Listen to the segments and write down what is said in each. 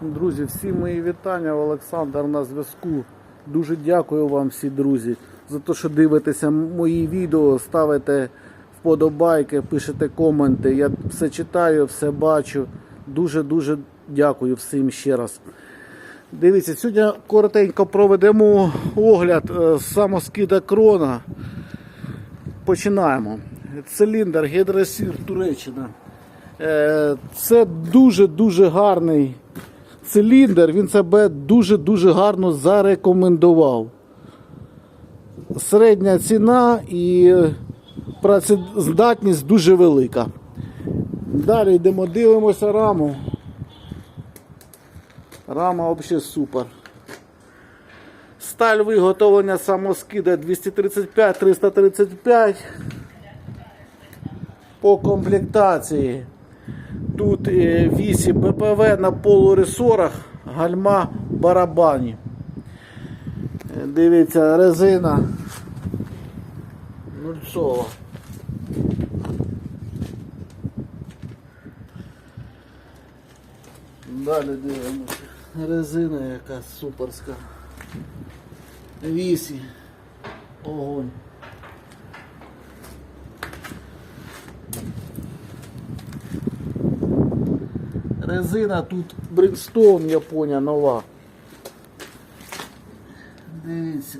Друзі, всі мої вітання. Олександр на зв'язку. Дуже дякую вам всі друзі за те, що дивитеся мої відео, ставите вподобайки, пишете коменти. Я все читаю, все бачу. Дуже-дуже дякую всім ще раз. Дивіться, сьогодні коротенько проведемо огляд е, самоскида крона. Починаємо. Циліндр гідросір Туреччина. Е, Це дуже-дуже гарний циліндр. Він себе дуже-дуже гарно зарекомендував. Середня ціна і працездатність дуже велика. Далі йдемо, дивимося раму. Рама взагалі супер. Сталь виготовлення самоскида 235-335 по комплектації. Тут е, 8 БПВ на полуресорах, гальма барабані. Е, Дивіться, резина нульцова. Далі дивимося. Резина яка суперська. Вісі. Огонь. Резина тут Bridgestone, Японія нова. Дивіться,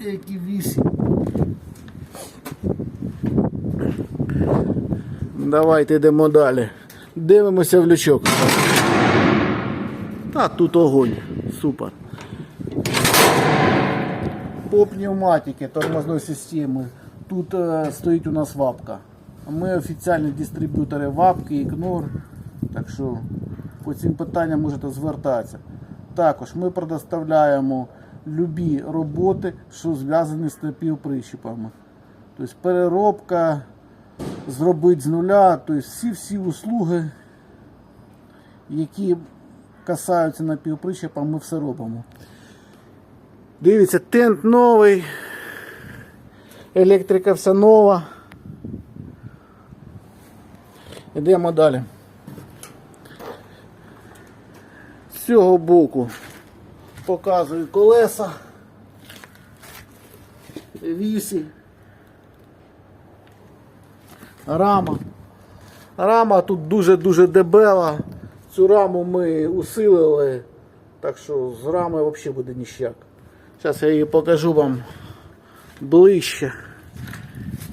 які вісі. Давайте йдемо далі. Дивимося в лючок. Та тут огонь. Супер. По пневматике тормозної системи. Тут е, стоїть у нас вапка. Ми офіційні дистриб'ютори вапки, ігнор. Так що по цим питанням можете звертатися. Також ми предоставляємо любі роботи, що зв'язані з напівприщепами. Тобто переробка, зробити з нуля, тобто всі-всі услуги, які касаються напівприщепа, ми все робимо. Дивіться, тент новий, електрика вся нова. Йдемо далі. З цього боку показую колеса, вісі, рама. Рама тут дуже-дуже дебела. Цю раму ми усилили, так що з рами взагалі буде ніщак. Зараз я її покажу вам ближче.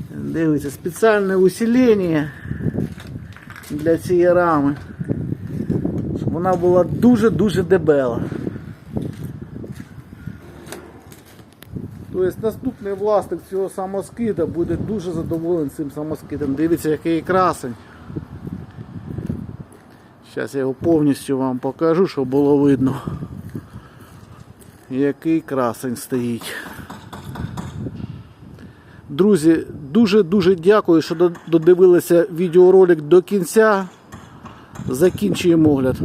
Дивіться, спеціальне усилення для цієї рами. Вона була дуже-дуже дебела. Тобто наступний власник цього самоскида буде дуже задоволений цим самоскидом. Дивіться, який красень. Зараз я його повністю вам покажу, щоб було видно. Який красень стоїть. Друзі, дуже-дуже дякую, що додивилися відеоролик до кінця. Закінчуємо огляд.